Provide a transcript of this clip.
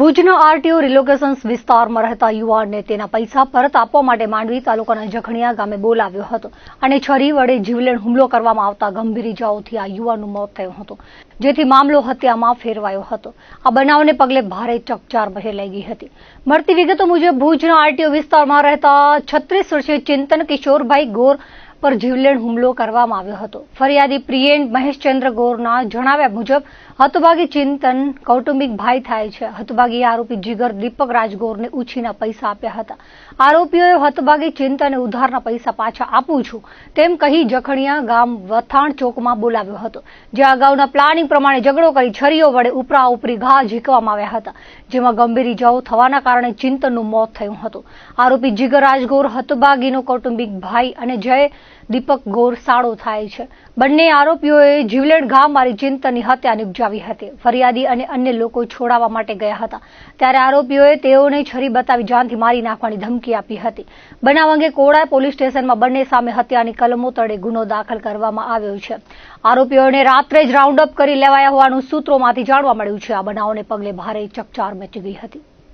ભુજના આરટીઓ રિલોકેશન્સ વિસ્તારમાં રહેતા યુવાનને તેના પૈસા પરત આપવા માટે માંડવી તાલુકાના જખણિયા ગામે બોલાવ્યો હતો અને છરી વડે જીવલેણ હુમલો કરવામાં આવતા ગંભીર ઇજાઓથી આ યુવાનનું મોત થયું હતું. જેથી મામલો હત્યામાં ફેરવાયો હતો. આ બનાવને પગલે ભારે ચકચાર મચી ગઈ હતી. મળતી વિગતો મુજબ ભુજના આરટીઓ વિસ્તારમાં રહેતા છત્રીસ વર્ષીય ચિંતન કિશોરભાઈ ગોર પર જીવલેણ હુમલો કરવામાં આવ્યો હતો. ફરિયાદી પ્રિયેન મહેશચંદ્ર ગોરના જણાવ્યા મુજબ, હતભાગી ચિંતન કૌટુંબિક ભાઈ થાય છે. હતભાગી આરોપી જીગર દીપક રાજગોરને ઉછીના પૈસા આપ્યા હતા. આરોપીઓએ હતભાગી ચિંતને ઉધારના પૈસા પાછા આપું છું, તેમ કહી જખણિયા ગામ વથાણ ચોકમાં બોલાવ્યો હતો, જે અગાઉના પ્લાનિંગ પ્રમાણે ઝઘડો કરી છરીઓ વડે ઉપરા ઉપરી ઘા ઝીકવામાં આવ્યા હતા, જેમાં ગંભીર ઇજાઓ થવાના કારણે ચિંતનનું મોત થયું હતું. આરોપી જીગર રાજગોર હતભાગીનો કૌટુંબિક ભાઈ અને જય દીપક ગોર સાળો થાય છે. બંને આરોપીઓએ જીવલેણ ઘા મારી ચિંતનની હત્યા નિપજાવી હતી. ફરિયાદી અને અન્ય લોકો છોડાવવા માટે ગયા હતા. ત્યારે આરોપીઓએ તેઓને છરી બતાવી જાનથી મારી નાખવાની ધમકી આપી હતી. બનાવ અંગે કોડા પોલીસ સ્ટેશનમાં બંને સામે હત્યાની કલમો તળે ગુનો દાખલ કરવામાં આવ્યો છે. આરોપીઓને રાત્રે જ રાઉન્ડ અપ કરી લેવાયા હોવાનું સૂત્રોમાંથી જાણવા મળ્યું છે. આ બનાવને પગલે ભારે ચકચાર મચી ગઈ હતી.